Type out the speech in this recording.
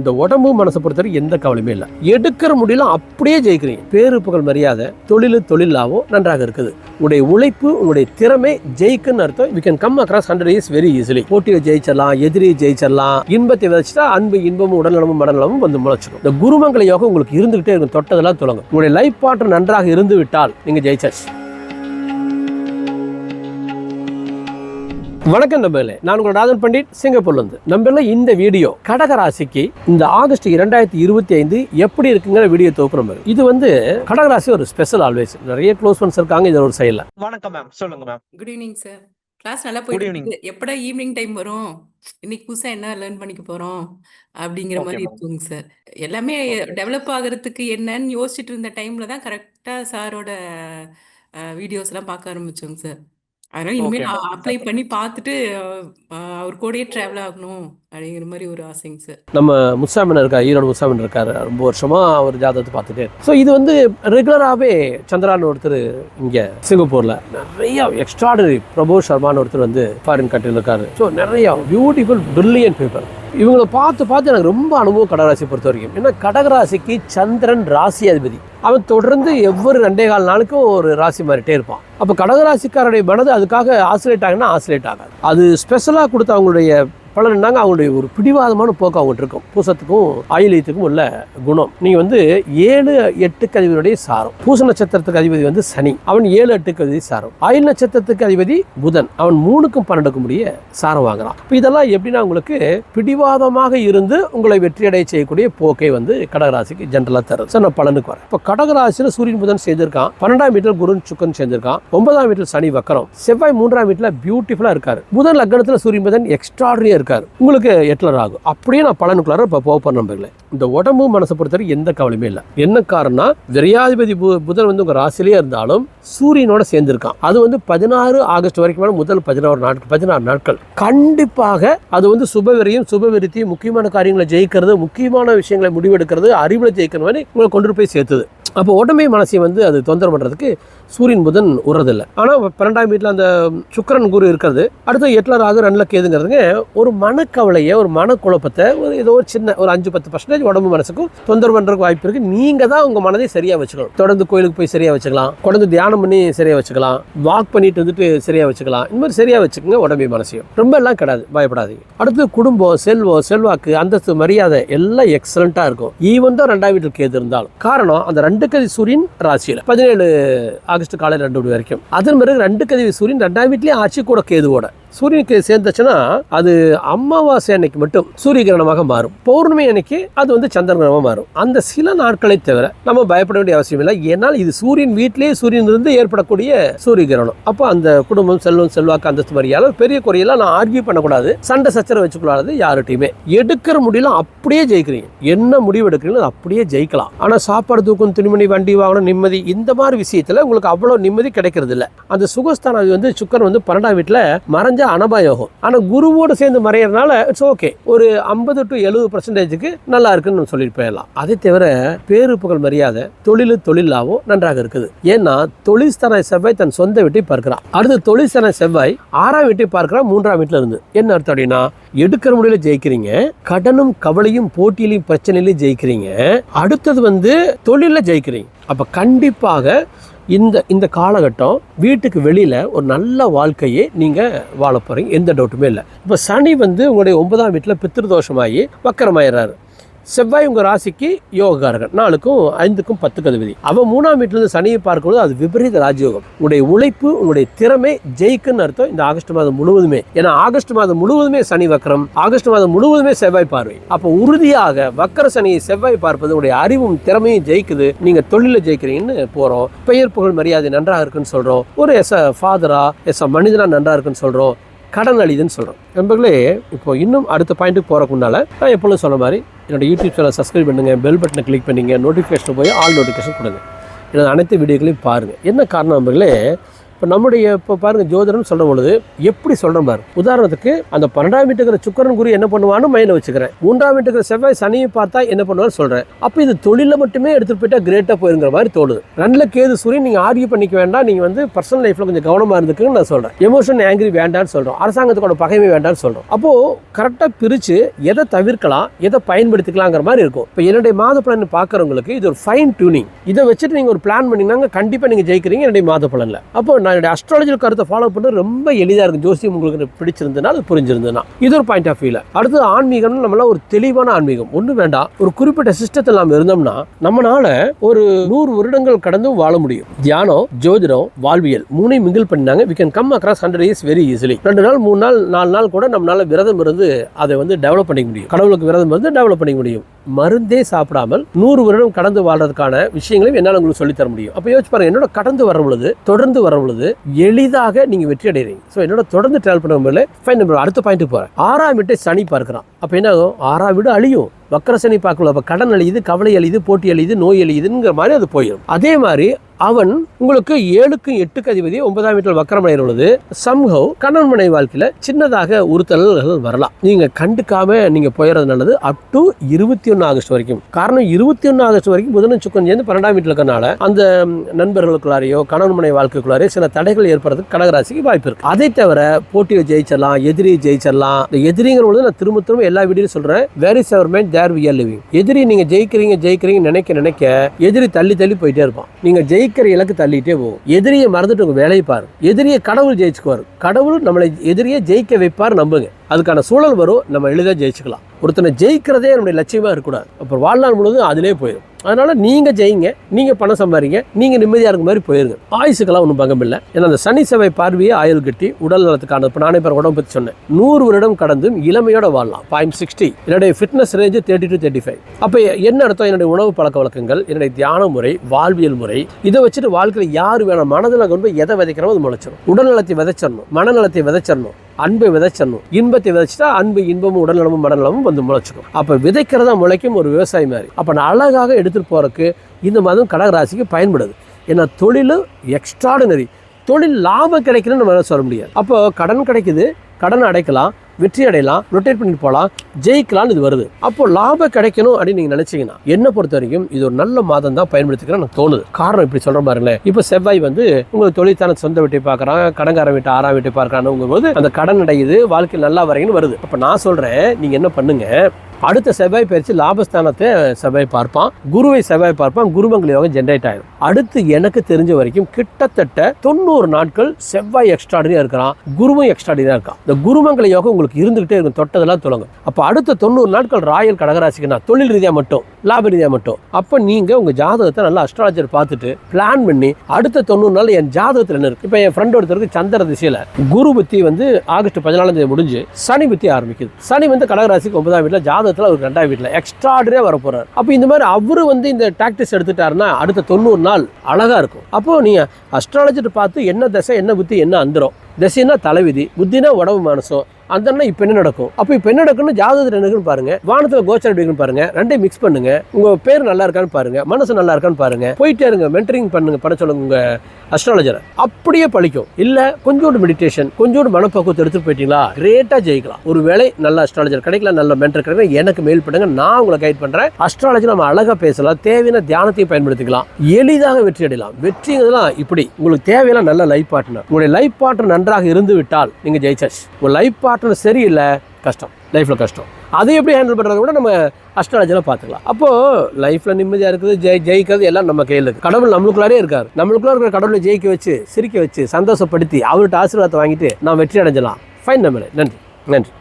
இந்த உடம்பு மனசை பொறுத்தவரைக்கும் எந்த கவலையுமே இல்லை. எடுக்கிற முடியல அப்படியே ஜெயிக்கிறீங்க. பேரு புகழ் மரியாதை தொழில் தொழிலாகவும் நன்றாக இருக்குது. உங்களுடைய உழைப்பு உங்களுடைய திறமை ஜெயிக்குன்னு அர்த்தம். We can come across hundred years very easily போட்டியை ஜெயிச்சிடலாம் எதிரியை ஜெயிச்சிடலாம். இன்பத்தை விதைச்சிட்டா அன்பு இன்பமும் உடல்நலமும் மனநலமும் வந்து முளைச்சிடும். இந்த குருமங்கல யோகம் உங்களுக்கு இருந்துகிட்டே இருக்கும். தொட்டதெல்லாம் தொடங்கும். உங்களுடைய லைஃப் பார்ட்னர் நன்றாக இருந்து விட்டால் நீங்கள் ஜெயிச்சாச்சு. வணக்கம் நம்பளே நான் உங்கள் ராஜன் பண்டிட் சிங்கப்பூர்லேருந்து. நம்பல இந்த வீடியோ கடகராசிக்கு இந்த ஆகஸ்ட் இரண்டாயிரத்தி இருபத்தி ஐந்து எப்படி இருக்குங்கிற வீடியோ தொகுப்பு நம்பர் இது வந்து கடகராசி ஒரு ஸ்பெஷல் ஆல்வேஸ் நிறைய க்ளோஸ் ஃப்ரெண்ட்ஸ் இருக்காங்க இதில் ஒரு செயலில் வணக்கம் மேம் சொல்லுங்க ma'am good evening sir class நல்லா Good போயிட்டு. இருக்கு. எப்படா ஈவினிங் டைம் வரும்? இன்னைக்கு புதுசா என்ன லேர்ன் பண்ணிக்க போறோம்? அப்படிங்கிற மாதிரி. இருக்குங்க சார் எல்லாமே. டெவலப் ஆகுறதுக்கு என்னன்னு யோசிச்சுட்டு இருந்த டைம்ல தான் கரெக்டா சாரோட வீடியோஸ் எல்லாம் பார்க்க ஆரம்பிச்சோங்க சார் அதனால இனிமேல். அப்ளை பண்ணி பார்த்துட்டு அவர் கூடயே டிராவல் ஆகணும் அப்படிங்கிற மாதிரி ஒரு ஆசைங்க சார். நம்ம முசாமின் இருக்கார் ஈரோடு முசாமின் இருக்கார் ரொம்ப வருஷமா அவர் ஜாதகத்தை பார்த்துட்டு ஸோ இது வந்து ரெகுலராகவே சந்திரான் ஒருத்தர் இங்கே சிங்கப்பூரில். நிறைய எக்ஸ்ட்ராடனரி பிரபு சர்மான்னு ஒருத்தர் வந்து ஃபாரின் கண்ட்ரியில் இருக்காரு. ஸோ நிறைய பியூட்டிஃபுல் பிரில்லியன் பேப்பர் இவங்களை பார்த்து பார்த்து எனக்கு ரொம்ப அனுபவம் கடகராசி பொறுத்த வரைக்கும். ஏன்னா கடகராசிக்கு சந்திரன் ராசி அதிபதி. அவன் தொடர்ந்து எவ்வொரு ரெண்டே கால் நாளுக்கும் ஒரு ராசி மாறிட்டே இருப்பான். அப்போ கடகராசிக்காரருடைய மனது அதுக்காக ஆசிலேட் ஆகுனா ஆசிலேட் ஆகாது. அது ஸ்பெஷலாக கொடுத்த அவங்களுடைய பலர் என்னங்க அவங்களுடைய ஒரு பிடிவாதமான போக்கு அவங்ககிட்ட இருக்கும். பூசத்துக்கும் ஆயிலியத்துக்கும் உள்ள குணம். நீ வந்து ஏழு எட்டுக்கு அதிபதியுடைய சாரம். பூச நட்சத்திரத்துக்கு அதிபதி வந்து சனி. அவன் ஏழு எட்டுக்கு அதிபதி சாரம். ஆயில் நட்சத்திரத்துக்கு அதிபதி புதன். அவன் மூணுக்கும் பன்னெண்டுக்கும் முடிய சாரம் வாங்குறான். இப்போ இதெல்லாம் எப்படின்னா உங்களுக்கு பிடிவாதமாக இருந்து உங்களை வெற்றியடைய செய்யக்கூடிய போக்கை வந்து கடகராசிக்கு ஜென்ரலாக தரும் சார் நான் பலனுக்கு வரேன் இப்போ கடகராசியில் சூரியன் புதன் சேர்ந்திருக்கான். பன்னெண்டாம் வீட்டில் குருன் சுக்கன் சேர்ந்திருக்கான். ஒன்பதாம் வீட்டில் சனி வக்கரம். செவ்வாய் மூன்றாம் வீட்டில் பியூட்டிஃபுல்லாக இருக்காரு. புதன் லக்னத்தில் சூரியன் புதன் எக்ஸ்ட்ராடரியாக இருக்காரு. உங்களுக்கு எட்லர் ஆகும். அப்படியே நான் பலனுக்குள்ளார இப்போ போக போகிற நம்பர்களே இந்த உடம்பு மனசை பொறுத்தவரை எந்த கவலையுமே இல்லை. என்ன காரணம் விரையாதிபதி பு- புதன் வந்து உங்கள் ராசிலேயே இருந்தாலும் சூரியனோட சேர்ந்துருக்கான். அது வந்து பதினாறு ஆகஸ்ட் வரைக்கும் முதல் பதினாறு நாட்கள் பதினாறு நாட்கள். கண்டிப்பாக அது வந்து சுபவெறியும் சுபவிருத்தியும் முக்கியமான காரியங்களை ஜெயிக்கிறது முக்கியமான விஷயங்களை முடிவெடுக்கிறது அறிவில் ஜெயிக்கிற மாதிரி உங்களை கொண்டு போய் சேர்த்துது. அப்போ உடம்பை மனசை வந்து அது தொந்தரவு பண்ணுறதுக்கு சூரியன் புதன் உறதில்லை. ஆனால் பன்னெண்டாம் வீட்டில் அந்த சுக்கிரன் குரு இருக்கிறது. அடுத்து எட்டில் ராகு ரெண்டில் கேதுங்கிறதுங்க ஒரு மனக்கவலையை ஒரு மனக்குழப்பத்தை ஒரு ஏதோ ஒரு சின்ன ஒரு அஞ்சு பத்து பர்சன்டேஜ் உடம்பு மனசுக்கும் தொந்தரவு பண்ணுறதுக்கு வாய்ப்பு இருக்குது நீங்கள் தான் உங்கள் மனதை சரியாக வச்சுக்கணும். தொடர்ந்து கோயிலுக்கு போய் சரியாக வச்சுக்கலாம். தொடர்ந்து தியானம் பண்ணி சரியாக வச்சுக்கலாம். வாக் பண்ணிட்டு வந்துட்டு சரியாக வச்சுக்கலாம். இந்த மாதிரி சரியாக வச்சுக்கோங்க உடம்பு மனசையும். ரொம்ப எல்லாம் கிடையாது பயப்படாதீங்க. அடுத்து குடும்பம் செல்வம் செல்வாக்கு அந்தஸ்து மரியாதை எல்லாம் எக்ஸலண்ட்டாக இருக்கும். ஈவன் தான் ரெண்டாம் வீட்டில் கேது இருந்தாலும். காரணம் அந்த ரெண்டு கதி சூரியன் ராசியில். பதினேழு ஆகஸ்ட் காலையில் ரெண்டு மணி வரைக்கும். அதன் பிறகு ரெண்டு கதிவி சூரியன் ரெண்டாம் வீட்லேயும் ஆட்சி கூட கேதுவோட. சூரியனுக்கு சேர்ந்துச்சுன்னா அது அமாவாசை அன்னைக்கு மட்டும் சூரிய கிரகணமாக மாறும். பௌர்ணமி அன்னைக்கு அது வந்து சந்திர கிரகமாக மாறும். அந்த சில நாட்களை தவிர நம்ம பயப்பட வேண்டிய அவசியம் இல்லை. ஏன்னால் இது சூரியன் வீட்டிலேயே சூரியன் இருந்து ஏற்படக்கூடிய சூரிய கிரகணம் அப்போ அந்த குடும்பம் செல்வம் செல்வாக்கு அந்தஸ்து மாதிரியால பெரிய குறையெல்லாம் நான் ஆர்கியூ பண்ணக்கூடாது. சண்டை சச்சரவு வச்சுக்கூடாது யார்கிட்டையுமே. எடுக்கிற முடியல அப்படியே ஜெயிக்கிறீங்க. என்ன முடிவு எடுக்கிறீங்களோ அப்படியே ஜெயிக்கலாம். ஆனால் சாப்பாடு தூக்கம் துணிமணி வண்டி வாகனம் நிம்மதி இந்த மாதிரி விஷயத்தில் உங்களுக்கு அவ்வளோ நிம்மதி கிடைக்கிறது இல்லை அந்த சுகஸ்தானம் வந்து சுக்கரன் வந்து பன்னெண்டாம் வீட்டில் மறைஞ்ச அனபாயோகம். ஆனால் குருவோடு சேர்ந்து மறையிறதுனால இட்ஸ் ஓகே ஒரு ஐம்பது டு எழுபது பர்சன்டேஜுக்கு நல்லா இருக்குன்னு நம்ம சொல்லிட்டு போயிடலாம். அதை தவிர பேரு புகழ் மரியாதை தொழில் தொழிலாகவும் நன்றாக இருக்குது. ஏன்னா தொழில்ஸ்தான செவ்வாய் தன் சொந்த வீட்டை பார்க்கிறான். அடுத்து தொழில்ஸ்தான செவ்வாய் ஆறாம் வீட்டை பார்க்கிறான் மூன்றாம் வீட்டில் இருந்து. என்ன அர்த்தம் அப்படின்னா எடுக்கிற முடியல ஜெயிக்கிறீங்க கடனும் கவலையும் போட்டியிலையும் பிரச்சனையிலையும் ஜெயிக்கிறீங்க அடுத்தது வந்து தொழிலில் ஜெயிக்கிறீங்க. அப்போ கண்டிப்பாக இந்த இந்த காலகட்டம் வீட்டுக்கு வெளியில் ஒரு நல்ல வாழ்க்கையை நீங்கள் வாழ போகிறீங்க எந்த டவுட்டுமே இல்லை. இப்போ சனி வந்து உங்களுடைய ஒன்பதாம் வீட்டில் பித்திருதோஷமாகி வக்கரமாயிடுறாரு செவ்வாய் உங்கள் ராசிக்கு யோகக்காரகன் நாளுக்கும் ஐந்துக்கும் பத்து அதிபதி. அவன் மூணாம் வீட்டிலேருந்து சனியை பார்க்கும்போது அது விபரீத ராஜயோகம். உங்களுடைய உழைப்பு உங்களுடைய திறமை ஜெயிக்குன்னு அர்த்தம் இந்த ஆகஸ்ட் மாதம் முழுவதுமே. ஏன்னா ஆகஸ்ட் மாதம் முழுவதுமே சனி வக்கரம் ஆகஸ்ட் மாதம் முழுவதுமே செவ்வாய் பார்வை. அப்போ உறுதியாக வக்கர சனியை செவ்வாய் பார்ப்பது உங்களுடைய அறிவும் திறமையும் ஜெயிக்குது. நீங்கள் தொழிலில் ஜெயிக்கிறீங்கன்னு போகிறோம் பெயர் புகழ் மரியாதை நன்றாக இருக்குன்னு சொல்கிறோம் ஒரு எஸ் ஃபாதரா எஸ் அ நன்றாக இருக்குன்னு சொல்கிறோம் கடன் அழிதுன்னு சொல்கிறோம் நண்பர்களே இப்போ இன்னும் அடுத்த பாயிண்ட்டுக்கு போகிறக்குனால முன்னால் நான் எப்பொழுதும் சொன்ன மாதிரி என்னோட யூடியூப் சேனல் சப்ஸ்கிரைப் பண்ணுங்கள் பெல் பட்டனை கிளிக் பண்ணிங்க நோட்டிஃபிகேஷன் போய் ஆல் நோட்டிஃபிகேஷன் கொடுங்க. எனது அனைத்து வீடியோக்களையும் பாருங்கள் என்ன காரணம் நண்பர்களே இப்போ நம்முடைய இப்போ பாருங்க ஜோதிடம் சொல்ற பொழுது எப்படி சொல்றேன் பாரு. உதாரணத்துக்கு அந்த பன்னெண்டாம் வீட்டுக்கிற சுக்கரன் குரு என்ன பண்ணுவான்னு மைண்டில் வச்சுக்கிறேன். மூன்றாம் வீட்டுக்கிற செவ்வாய் சனியை பார்த்தா என்ன பண்ணுவான்னு சொல்றேன். அப்போ இது தொழிலில் மட்டுமே எடுத்துட்டு போயிட்டா கிரேட்டா போயிருங்கிற மாதிரி தோணுது. நல்ல கேது சூரியன் நீங்க ஆர்கியூ பண்ணிக்க வேண்டாம். நீங்க வந்து பர்சனல் லைஃப்ல கொஞ்சம் கவனமா இருந்துக்குன்னு நான் சொல்றேன். எமோஷன் ஆங்கிரி வேண்டாம்னு சொல்றோம். அரசாங்கத்தோட பகைமை வேண்டாம்னு சொல்றோம். அப்போ கரெக்டா பிரிச்சு எதை தவிர்க்கலாம் எதை பயன்படுத்திக்கலாங்கிற மாதிரி இருக்கும். இப்போ என்னுடைய மாத பலன் பார்க்குறவங்களுக்கு இது ஒரு ஃபைன் டியூனிங் இதை வச்சுட்டு நீங்கள் ஒரு பிளான் பண்ணிங்கன்னா கண்டிப்பாக நீங்கள் ஜெயிக்கிறீங்க என்னுடைய மாத பலனில். அப்போ நான் என்னுடைய அஸ்ட்ராலஜி கருத்தை ஃபாலோ பண்ண ரொம்ப எளிதாக இருக்கும் ஜோசியம் உங்களுக்கு பிடிச்சிருந்ததுன்னா அது புரிஞ்சிருந்ததுன்னா. இது ஒரு பாயிண்ட் ஆஃப் வியூல அடுத்தது ஆன்மீகம்னு நம்மளாம் ஒரு தெளிவான ஆன்மீகம். ஒன்றும் வேண்டாம். ஒரு குறிப்பிட்ட சிஸ்டத்தில் நாம் இருந்தோம்னா நம்மளால் ஒரு நூறு வருடங்கள் கடந்தும் வாழ முடியும். தியானம் ஜோதிடம் வாழ்வியல் மூணையும் மிங்கிள் பண்ணாங்க we can come across hundred years very easily ரெண்டு நாள் மூணு நாள் நாலு நாள் கூட நம்மளால் விரதம் இருந்து அதை வந்து டெவலப் பண்ணிக்க முடியும். கடவுளுக்கு விரதம் இருந்து டெவலப் பண்ணிக்க முடியும். மருந்தே சாப்பிடாமல் நூறு வருடம் கடந்து வாழ்றதுக்கான விஷயங்களையும் என்னால் உங்களுக்கு சொல்லித்தர முடியும். அப்போ யோசிச்சு பாருங்க என்னோட கடந்து வர பொழுது தொடர்ந்து வர பொழுது எளிதாக நீங்கள் வெற்றி அடைகிறீங்க ஸோ என்னோட தொடர்ந்து ட்ராவல் பண்ண முடியல ஃபைன் நம்ம அடுத்த பாயிண்ட்டுக்கு போகிறேன் ஆறாம் வீட்டை சனி பார்க்குறான். அப்போ என்ன ஆகும்? ஆறாம் வீடு அழியும். வக்கரசனி பார்க்கல அப்போ கடன் அழியுது கவலை அழியுது போட்டி அழியுது நோய் அழியுதுங்கிற மாதிரி அது போயிடும் அதே மாதிரி அவன் உங்களுக்கு ஏழுக்கும் எட்டுக்கு அதிபதி ஒன்பதாம் வீட்டில் வக்கரமடைகிற பொழுது சம்ஹவ் கணவன் மனை வாழ்க்கையில் சின்னதாக உறுத்தல்கள் வரலாம். நீங்கள் கண்டுக்காம நீங்கள் போயிடுறது நல்லது. அப் டு இருபத்தி ஒன்று ஆகஸ்ட் வரைக்கும். காரணம் இருபத்தி ஒன்று ஆகஸ்ட் வரைக்கும் புதனும் சுக்கன் சேர்ந்து பன்னெண்டாம் வீட்டில் இருக்கனால அந்த நண்பர்களுக்குள்ளாரையோ கணவன் மனை வாழ்க்கைக்குள்ளாரையோ சில தடைகள் ஏற்படுறதுக்கு கடகராசிக்கு வாய்ப்பு இருக்கு. அதை தவிர போட்டியை ஜெயிச்சிடலாம் எதிரியை ஜெயிச்சிடலாம். இந்த எதிரிங்கிற பொழுது நான் திரும்ப திரும்ப எல்லா வீடியோயும் சொல்கிறேன் where is our mind there we are living எதிரி நீங்கள் ஜெயிக்கிறீங்க ஜெயிக்கிறீங்க நினைக்க நினைக்க எதிரி தள்ளி தள்ளி போயிட்டே இருப்பான். நீங்கள் ஜெயி ஜெயிக்கிற இலக்கு தள்ளிட்டே போகும். எதிரியை மறந்துட்டு உங்கள் வேலையை பாருங்கள் எதிரியை கடவுள் ஜெயிச்சுக்குவார். கடவுள் நம்மளை எதிரியை ஜெயிக்க வைப்பார் நம்புங்க. அதுக்கான சூழல் வரும் நம்ம எளிதாக ஜெயிச்சுக்கலாம். ஒருத்தனை ஜெயிக்கிறதே என்னுடைய லட்சியமாக இருக்கக்கூடாது. அப்புறம் வாழ்நாள் முழுவதும் அதிலே போயிடும் அதனால் நீங்கள் ஜெயிங்க நீங்கள் பணம் சம்பாதிங்க நீங்கள் நிம்மதியாக இருக்க மாதிரி போயிருங்க. ஆயுசுக்கெல்லாம் ஒன்றும் பங்கம் இல்லை. ஏன்னா அந்த சனி செவ்வாய் பார்வையை ஆயுள் கட்டி உடல் நலத்துக்கான இப்போ நானே பேர் உடம்பு பற்றி சொன்னேன். நூறு வருடம் கடந்தும் இளமையோட வாழலாம். Point sixty. என்னுடைய fitness range thirty to thirty five அப்போ என்ன அர்த்தம்? என்னுடைய உணவு பழக்க வழக்கங்கள் என்னுடைய தியான முறை வாழ்வியல் முறை இதை வச்சுட்டு வாழ்க்கையில் யார் வேணும் மனதில் கொண்டு போய் எதை விதைக்கிறோம் அது முளைச்சிடும் உடல் நலத்தை விதைச்சிடணும் மனநலத்தை விதைச்சிடணும் அன்பை விதைச்சிடணும். இன்பத்தை விதைச்சிட்டா அன்பு இன்பமும் உடல்நலமும் மனநலமும் வந்து முளைச்சிக்கும். அப்போ விதைக்கிறதா முளைக்கும் ஒரு விவசாயி மாதிரி. அப்போ நான் அழகாக எடுத்துகிட்டு போகிறக்கு இந்த மதம் கடகராசிக்கு பயன்படுது. ஏன்னா தொழில் எக்ஸ்ட்ராடினரி தொழில் லாபம் கிடைக்கணும்னு நம்ம சொல்ல முடியாது. அப்போ கடன் கிடைக்குது கடன் அடைக்கலாம். வெற்றி அடையலாம் ரொட்டேட் பண்ணிட்டு போகலாம் ஜெயிக்கலாம்னு இது வருது. அப்போ லாபம் கிடைக்கணும் அப்படின்னு நீங்க நினைச்சீங்கன்னா என்ன பொறுத்த வரைக்கும் இது ஒரு நல்ல மாதம் தான் பயன்படுத்திக்கிறேன் எனக்கு தோணுது. காரணம் இப்படி சொல்ற பாருங்களேன். இப்போ செவ்வாய் வந்து உங்கள் தொழிற்சாலை சொந்த வீட்டை பார்க்குறான் கடங்கார வீட்டை ஆறாம் வீட்டை பார்க்கறானுங்கும் போது அந்த கடன் அடையுது வாழ்க்கை நல்லா வரைன்னு வருது. அப்போ நான் சொல்றேன் நீங்க என்ன பண்ணுங்க அடுத்த செவ்வாய் பயிற்சி லாபஸ்தானத்தை செவ்வாய் பார்ப்பான். குருவை செவ்வாய் பார்ப்பான். குருமங்கள யோகம் ஜென்ரேட் ஆயிடும் அடுத்து எனக்கு தெரிஞ்ச வரைக்கும் கிட்டத்தட்ட தொண்ணூறு நாட்கள் செவ்வாய் எக்ஸ்ட்ராடினியா இருக்கிறான். குருவும் எக்ஸ்ட்ராடினியா இருக்கான். இந்த குருமங்கள யோகம் உங்களுக்கு இருந்துகிட்டே இருக்கும். தொட்டதெல்லாம் தொடங்கும் அப்போ அடுத்த தொண்ணூறு நாட்கள் ராயல் கடகராசிக்குன்னா தொழில் ரீதியாக மட்டும். லாப ரீதியாக மட்டும். அப்போ நீங்கள் உங்கள் ஜாதகத்தை நல்லா அஸ்ட்ராலஜர் பார்த்துட்டு பிளான் பண்ணி அடுத்த தொண்ணூறு நாள் என் ஜாதகத்தில் என்ன இருக்குது இப்போ என் ஃப்ரெண்ட் ஒருத்தருக்கு சந்திர திசையில் குரு புத்தி வந்து ஆகஸ்ட் பதினாலாம் தேதி முடிஞ்சு சனி புத்தி ஆரம்பிக்குது. சனி வந்து கடகராசிக்கு ஒன்பதாம் வீட்டில் ஜாதகத்தில் அவர் ரெண்டாம் வீட்டில் எக்ஸ்ட்ராடரியாக வர போகிறார் அப்போ இந்த மாதிரி அவரு வந்து இந்த டாக்டிஸ் எடுத்துட்டாருன்னா அடுத்த தொண்ணூறு நாள் அழகாக இருக்கும். அப்போது நீங்கள் அஸ்ட்ராலஜர் பார்த்து என்ன தசை என்ன புத்தி என்ன அந்தரம்? தசைன்னா தலைவிதி புத்தினா உடம்பு மனசும் அந்த இப்போ என்ன நடக்கும்? அப்போ இப்போ என்ன நடக்கும்னு ஜாதகத்தில் என்ன பாருங்க. வானத்தில் கோச்சர் எப்படி பாருங்க. ரெண்டையும் மிக்ஸ் பண்ணுங்க. உங்க பேர் நல்லா இருக்கான்னு பாருங்க. மனசு நல்லா இருக்கான்னு பாருங்க. போயிட்டே இருங்க. மென்டரிங் பண்ணுங்க. பண்ண சொல்லுங்க உங்க அஸ்ட்ராலஜரை அப்படியே பழிக்கும். இல்ல கொஞ்சோண்டு மெடிடேஷன் கொஞ்சோண்டு மனப்பக்குவத்தை எடுத்துட்டு போயிட்டீங்களா? கிரேட்டா ஜெயிக்கலாம். ஒரு வேளை நல்ல அஸ்ட்ராலஜர் கிடைக்கல நல்ல மென்டர் கிடைக்கல எனக்கு மெயில் பண்ணுங்க. நான் உங்களை கைட் பண்றேன். அஸ்ட்ராலஜி நம்ம அழகா பேசலாம். தேவையான தியானத்தையும் பயன்படுத்திக்கலாம். எளிதாக வெற்றி அடையலாம். வெற்றிங்கிறதுலாம் இப்படி. உங்களுக்கு தேவையான நல்ல லைஃப் பார்ட்னர் உங்களுடைய லைஃப் பார்ட்னர் நன்றாக இருந்து விட்டால் நீங்க ஜெயிச்சாச்சு. உங்க லைஃப் பார்ட்னர் சரியில்லை. கஷ்டம். லைஃப்ல கஷ்டம். அதை எப்படி ஹேண்டில் பண்ணுறத கூட நம்ம அஸ்ட்ராலஜியில் பார்த்துக்கலாம். அப்போது லைஃப்பில் நிம்மதியாக இருக்குது ஜெய் ஜெயிக்கிறது எல்லாம் நம்ம கையில் இருக்குது கடவுள் நம்மளுக்குள்ளாரே இருக்கார். நம்மளுக்குள்ள இருக்கிற கடவுளை ஜெயிக்க வச்சு சிரிக்க வச்சு சந்தோஷப்படுத்தி அவர்கிட்ட ஆசீர்வாதத்தை வாங்கிட்டு நான் வெற்றி அடைஞ்சலாம் ஃபைன் நம்மளே. நன்றி. நன்றி.